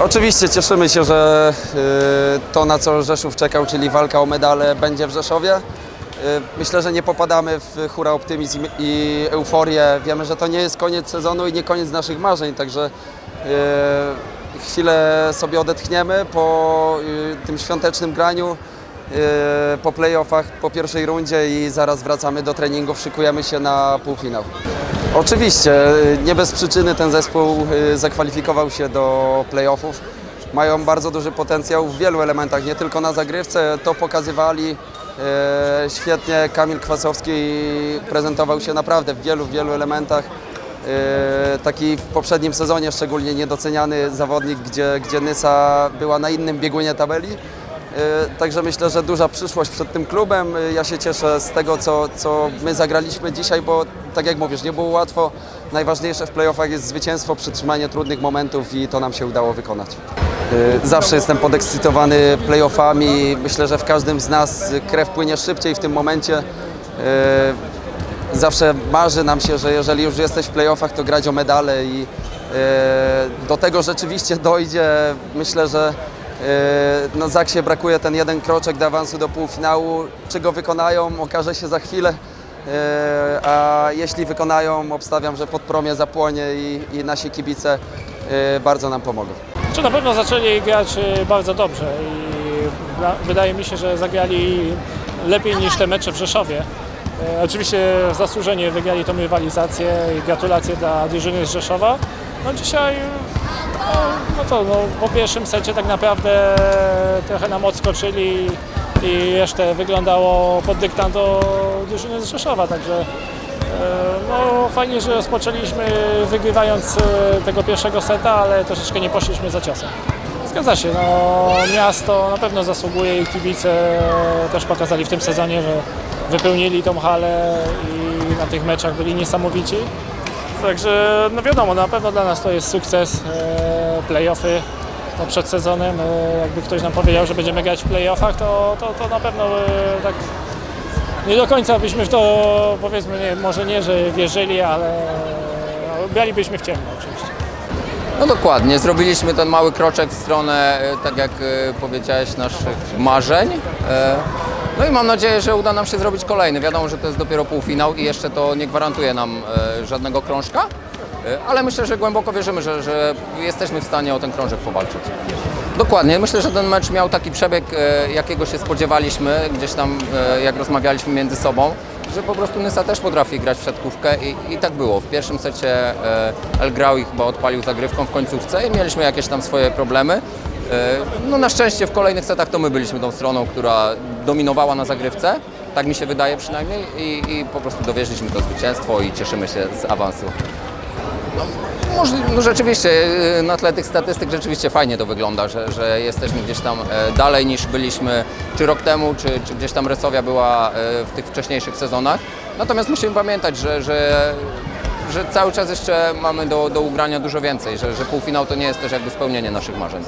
Oczywiście cieszymy się, że y, to na co Rzeszów czekał, czyli walka o medale będzie w Rzeszowie. Y, Myślę, że nie popadamy w hura optymizm i euforię. Wiemy, że to nie jest koniec sezonu i nie koniec naszych marzeń, także y, chwilę sobie odetchniemy po tym świątecznym graniu, po playoffach, po pierwszej rundzie i zaraz wracamy do treningów, szykujemy się na półfinał. Oczywiście, nie bez przyczyny ten zespół y, zakwalifikował się do playoffów. Mają bardzo duży potencjał w wielu elementach, nie tylko na zagrywce, to pokazywali. y, Świetnie Kamil Kwasowski prezentował się naprawdę w wielu, wielu elementach. Y, Taki w poprzednim sezonie szczególnie niedoceniany zawodnik, gdzie, gdzie Nysa była na innym biegunie tabeli. Y, Także myślę, że duża przyszłość przed tym klubem. Y, Ja się cieszę z tego, co, co my zagraliśmy dzisiaj, bo tak jak mówisz, nie było łatwo. Najważniejsze w playoffach jest zwycięstwo, przytrzymanie trudnych momentów i to nam się udało wykonać. Y, Zawsze jestem podekscytowany playoffami. Myślę, że w każdym z nas krew płynie szybciej w tym momencie. Zawsze marzy nam się, że jeżeli już jesteś w playoffach, to grać o medale i do tego rzeczywiście dojdzie. Myślę, że no Zaksie brakuje ten jeden kroczek do awansu do półfinału. Czy go wykonają, okaże się za chwilę. Y, A jeśli wykonają, obstawiam, że podpromie zapłonie i, i nasi kibice y, bardzo nam pomogą. Czy na pewno zaczęli grać bardzo dobrze i wydaje mi się, że zagrali lepiej niż te mecze w Rzeszowie. Oczywiście zasłużenie wygrali tą rywalizację i gratulacje dla drużyny z Rzeszowa. No dzisiaj, to no, po pierwszym secie tak naprawdę trochę nam odskoczyli i jeszcze wyglądało pod dyktando drużyny z Rzeszowa, także E, No fajnie, że rozpoczęliśmy wygrywając e, tego pierwszego seta, ale troszeczkę nie poszliśmy za ciosem. Zgadza się, no miasto na pewno zasługuje i kibice też pokazali w tym sezonie, że wypełnili tą halę i na tych meczach byli niesamowici. Także no wiadomo, na pewno dla nas to jest sukces, e, playoffy no przed sezonem, e, jakby ktoś nam powiedział, że będziemy grać w playoffach, to, to, to na pewno e, tak nie do końca byśmy w to, powiedzmy, nie, może nie, że wierzyli, ale bralibyśmy w ciemno oczywiście. No dokładnie, zrobiliśmy ten mały kroczek w stronę, e, tak jak e, powiedziałeś, naszych marzeń. No i mam nadzieję, że uda nam się zrobić kolejny. Wiadomo, że to jest dopiero półfinał i jeszcze to nie gwarantuje nam e, żadnego krążka, e, ale myślę, że głęboko wierzymy, że, że jesteśmy w stanie o ten krążek powalczyć. Dokładnie, myślę, że ten mecz miał taki przebieg, e, jakiego się spodziewaliśmy, gdzieś tam jak rozmawialiśmy między sobą, że po prostu Nysa też potrafi grać w siatkówkę i, i tak było. W pierwszym secie e, El Graui chyba odpalił zagrywką w końcówce i mieliśmy jakieś tam swoje problemy. E, No na szczęście w kolejnych setach to my byliśmy tą stroną, która dominowała na zagrywce, tak mi się wydaje przynajmniej i, i po prostu dowieźliśmy to zwycięstwo i cieszymy się z awansu. Możli- No rzeczywiście, y, na tle tych statystyk rzeczywiście fajnie to wygląda, że, że jesteśmy gdzieś tam e, dalej niż byliśmy czy rok temu, czy, czy gdzieś tam Resowia była e, w tych wcześniejszych sezonach. Natomiast musimy pamiętać, że, że, że cały czas jeszcze mamy do, do ugrania dużo więcej, że, że półfinał to nie jest też jakby spełnienie naszych marzeń.